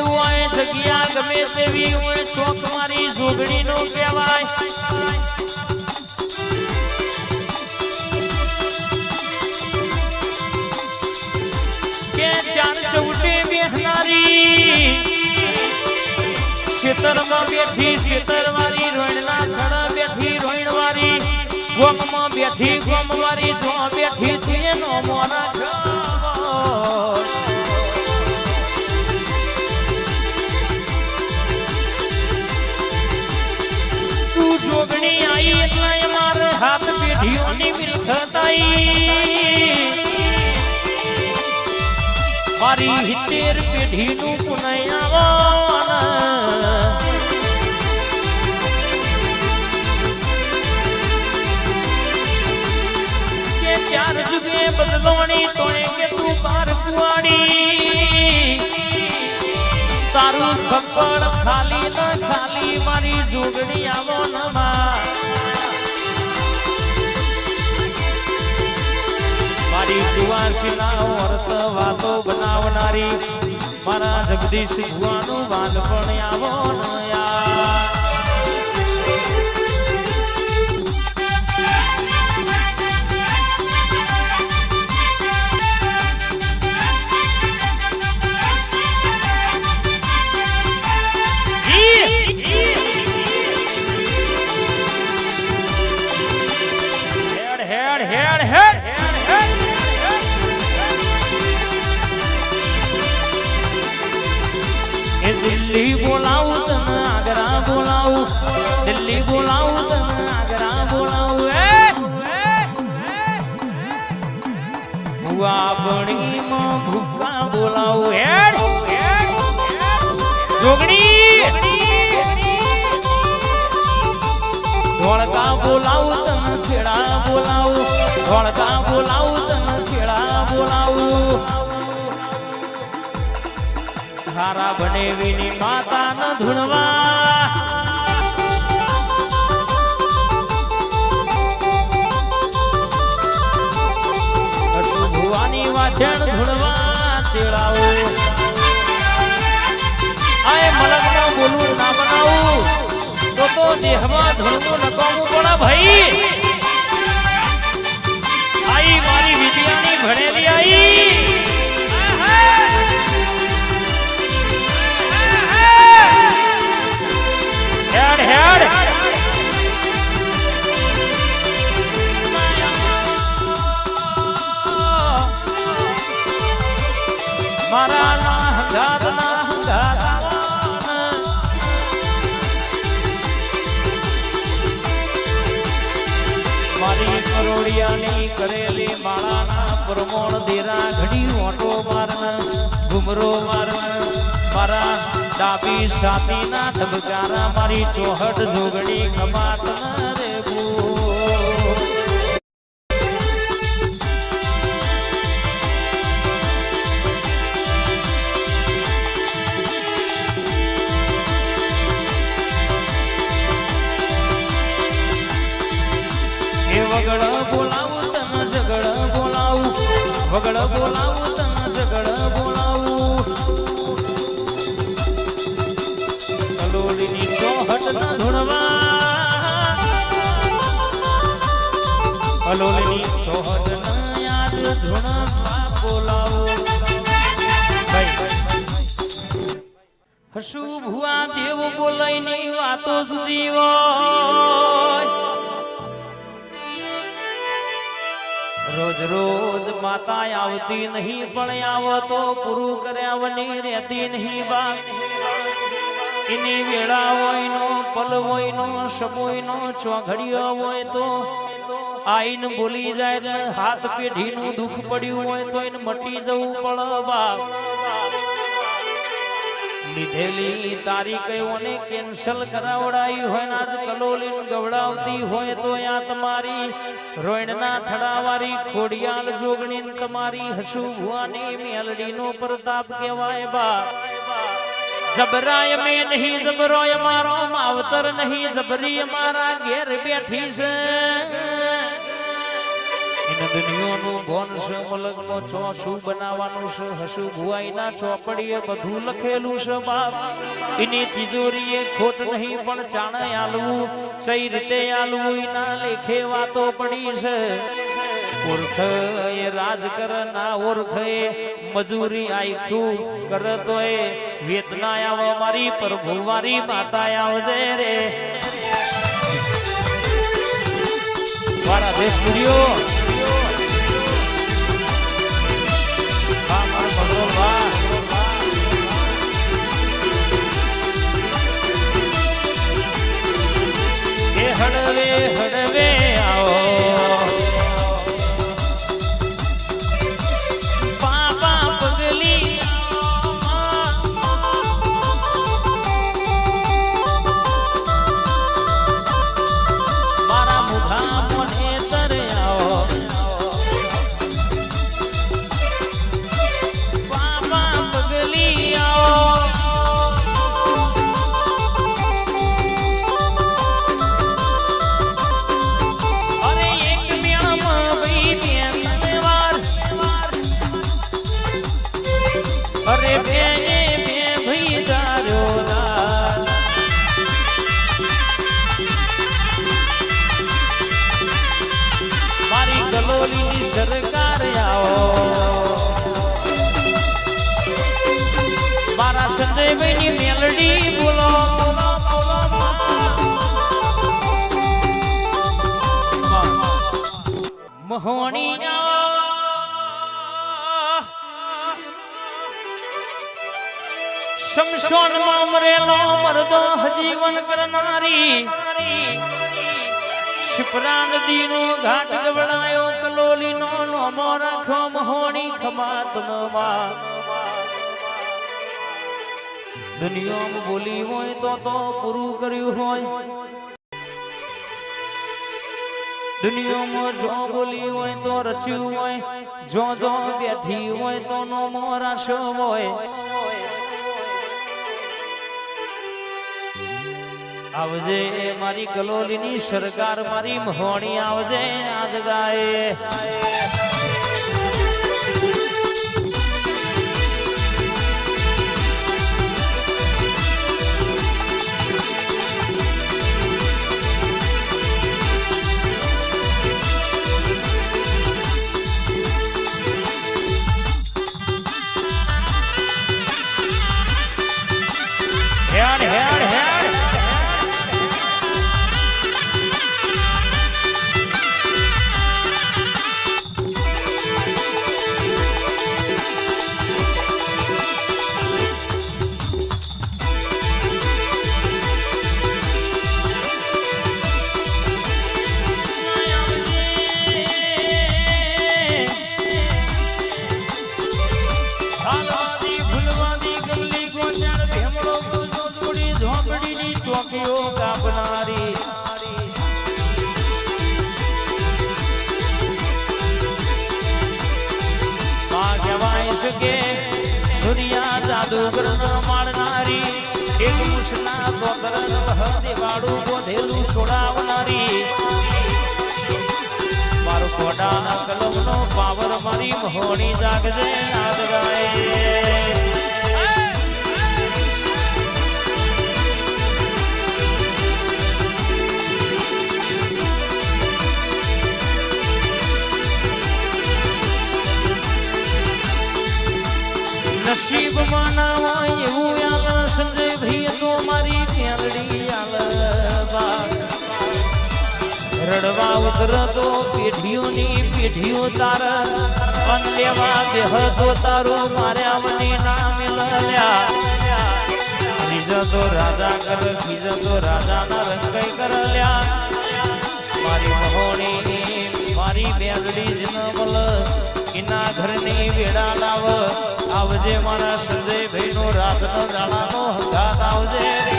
હોય, જગ્યા ગમે તેવી હોય, શોખ મારી જોગણીનો કહેવાય. કે ચાર ચૌટે બેઠનારી, ખેતરમાં બેઠી, ખેતરવાળી, રોયણના થડા બેઠી, રોયણવાળી, ગોમમાં બેઠી, ગોમવાળી જો બેઠી છે નો મોના જોગણી આઈ એટલે માર હાથ પેઢીઓની મિલકતાઈ મારી હિતેર પેઢીનું પુનયાવન ચાર જુગે બદલવાની તોણે કે તું બાર કુવાડી તારું ખાલી ન ખાલી મારી જોગણી આવો મારી જુવાર અર્થ વાતો બનાવનારી. મારા જગદીશ ભુવાનું વાલ પણ આવો ન ભુવા બોલાવું. હેડ જોગણી. બોલાવું તને છેડા બોલાવું. હારા બનેવીની માતા ન ધૂણવા. વાછણ ધૂણવા તેડાવો. મારી કરોડિયાની કરેલી માળાના પ્રમોણ દેરા ઘડી ઓટો મારન ઘુમરો મારન મારા ડાબી સાતીના ધબકારા મારી ચોહટ જોગણી કમાત રે વગડ બોલાવું, તન ઝગડ બોલાવું. કલોલીની ચોહટ ના ધૂણવા. કલોલીની ચોહટ ના યાદ ધૂણવા બોલાવું. હસુ ભુવા દેવ બોલાઈની વાતો સુધી હોય. રોજ રોજ માતા આવતી નહીં, પણ આવો તો પૂરું કર્યા વની રહેતી નહીં બા. એની વેળા હોય નો પલ હોય નો સમય નો ચોઘડિયો હોય તો આઈન બોલી જાય એટલે હાથ પેઢીનું દુઃખ પડ્યું હોય તો એને મટી જવું પડે બાપ લીધેલી તારીખોને કેન્સલ કરાવડાવી હોય ને આજ કલોલીન ગવડાવતી હોય તો આ તમારી રોયણના થડાવારી ખોડિયાલ જોગણી તમારી હસુ ભુવાની મેલડીનો પ્રતાપ કહેવાય બા. જબરાય મે નહીં, જબરોય મારો માવતર નહીં, જબરી મારા ઘેર બેઠી છે. એને દુનિયાનું છે શું બનાવવાનું છે, હસુ ભુવાઈના ચોપડીએ બધું લખેલું છે બાપ. એની તિજોરીએ ખોટ નહીં, પણ ચાણે આલવું સહી રીતે આલવું એના લેખે વાતો પડી છે. ઓળખ રાજ કર ના ઓળખ મજૂરી આખું કરતો એ વેદના આવ મારી પ્રભુ મારી માતા આવજે રે. સ્ટુડિયો મહોણી શમશોનમાં મરેલો મરદો હજીવન કરનારી શિપરા નદી નો ઘાટ ગવડાયો, કલોલીનો લોમો રાખો મહોણી ખમાતમાં. દુનિયામાં બોલી હોય તો તો પૂરું કર્યું હોય. દુનિયામાં જો બોલી હોય તો રચ્યું હોય, જો જો બેઠી હોય તો નો મોરાશો હોય. આવજે મારી કલોલીની સરકાર, મારી મહોણી, આવજે આજ ગાય. દુનિયા જાદુગર મારનારી એક મુસના દોતર દેવાડું બોધેલું છોડાવનારી. મારો ખોડાના કલમનો પાવર મારી મહોણી જાગજે નાદ ગાય. રડવા ઉતરતો પેઢીઓની પેઢીઓ તારા અન લેવા દેહ તો તારો માર્યા મને ના મેળવ્યા બીજા રાજા કર, બીજા તો રાજાના રંગઈ કરલ્યા મારી મહોણી, મારી બેગડી જ ન મળ એના ઘરની વેડા લાવ. આવજે મારા સર્જય ભાઈનો રાતનો દાણાનો હકાત આવજે રે.